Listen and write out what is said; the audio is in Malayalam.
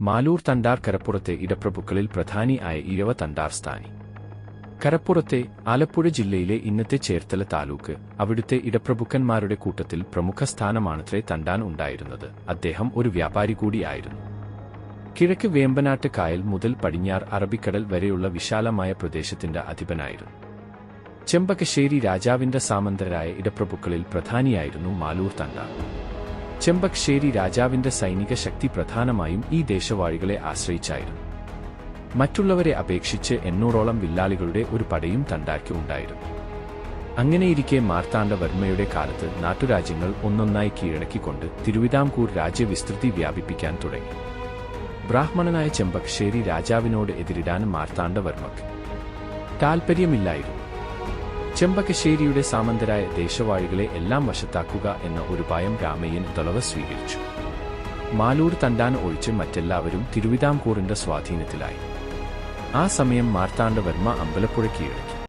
മാലൂർ തണ്ടാർ കരപ്പുറത്തെ ഇടപ്രഭുക്കളിൽ പ്രധാനി ആയ ഇഴവ തണ്ടാർ സ്ഥാനി. കരപ്പുറത്തെ ആലപ്പുഴ ജില്ലയിലെ ഇന്നത്തെ ചേർത്തല താലൂക്ക് അവിടുത്തെ ഇടപ്രഭുക്കന്മാരുടെ കൂട്ടത്തിൽ പ്രമുഖ സ്ഥാനമാണത്രേ തണ്ടാൻ ഉണ്ടായിരുന്നത്. അദ്ദേഹം ഒരു വ്യാപാരി കൂടിയായിരുന്നു. കിഴക്ക് വേമ്പനാട്ട് കായൽ മുതൽ പടിഞ്ഞാർ അറബിക്കടൽ വരെയുള്ള വിശാലമായ പ്രദേശത്തിന്റെ അധിപനായിരുന്നു. ചെമ്പകശ്ശേരി രാജാവിന്റെ സാമന്തരായ ഇടപ്രഭുക്കളിൽ പ്രധാനിയായിരുന്നു മാലൂർ തണ്ടാർ. ചെമ്പകശ്ശേരി രാജാവിന്റെ സൈനിക ശക്തി പ്രധാനമായും ഈ ദേശവാഴികളെ ആശ്രയിച്ചായിരുന്നു. മറ്റുള്ളവരെ അപേക്ഷിച്ച് എണ്ണൂറോളം വില്ലാളികളുടെ ഒരു പടയും തണ്ടാക്കി ഉണ്ടായിരുന്നു. അങ്ങനെയിരിക്കെ മാർത്താണ്ഡവർമ്മയുടെ കാലത്ത് നാട്ടുരാജ്യങ്ങൾ ഒന്നൊന്നായി കീഴടക്കിക്കൊണ്ട് തിരുവിതാംകൂർ രാജ്യവിസ്തൃതി വ്യാപിപ്പിക്കാൻ തുടങ്ങി. ബ്രാഹ്മണനായ ചെമ്പക്ഷേരി രാജാവിനോട് എതിരിടാൻ മാർത്താണ്ഡവർമ്മക്ക് താൽപ്പര്യമില്ലായിരുന്നു. ചെമ്പകശ്ശേരിയുടെ സാമന്തരായ ദേശവാഴികളെ എല്ലാം വശത്താക്കുക എന്ന ഒരു ഭയം രാമയ്യൻ ദളവ സ്വീകരിച്ചു. മാലൂർ തണ്ടാൻ ഒഴിച്ച് മറ്റെല്ലാവരും തിരുവിതാംകൂറിന്റെ സ്വാധീനത്തിലായി. ആ സമയം മാർത്താണ്ഡവർമ്മ അമ്പലപ്പുഴ കീഴടക്കി.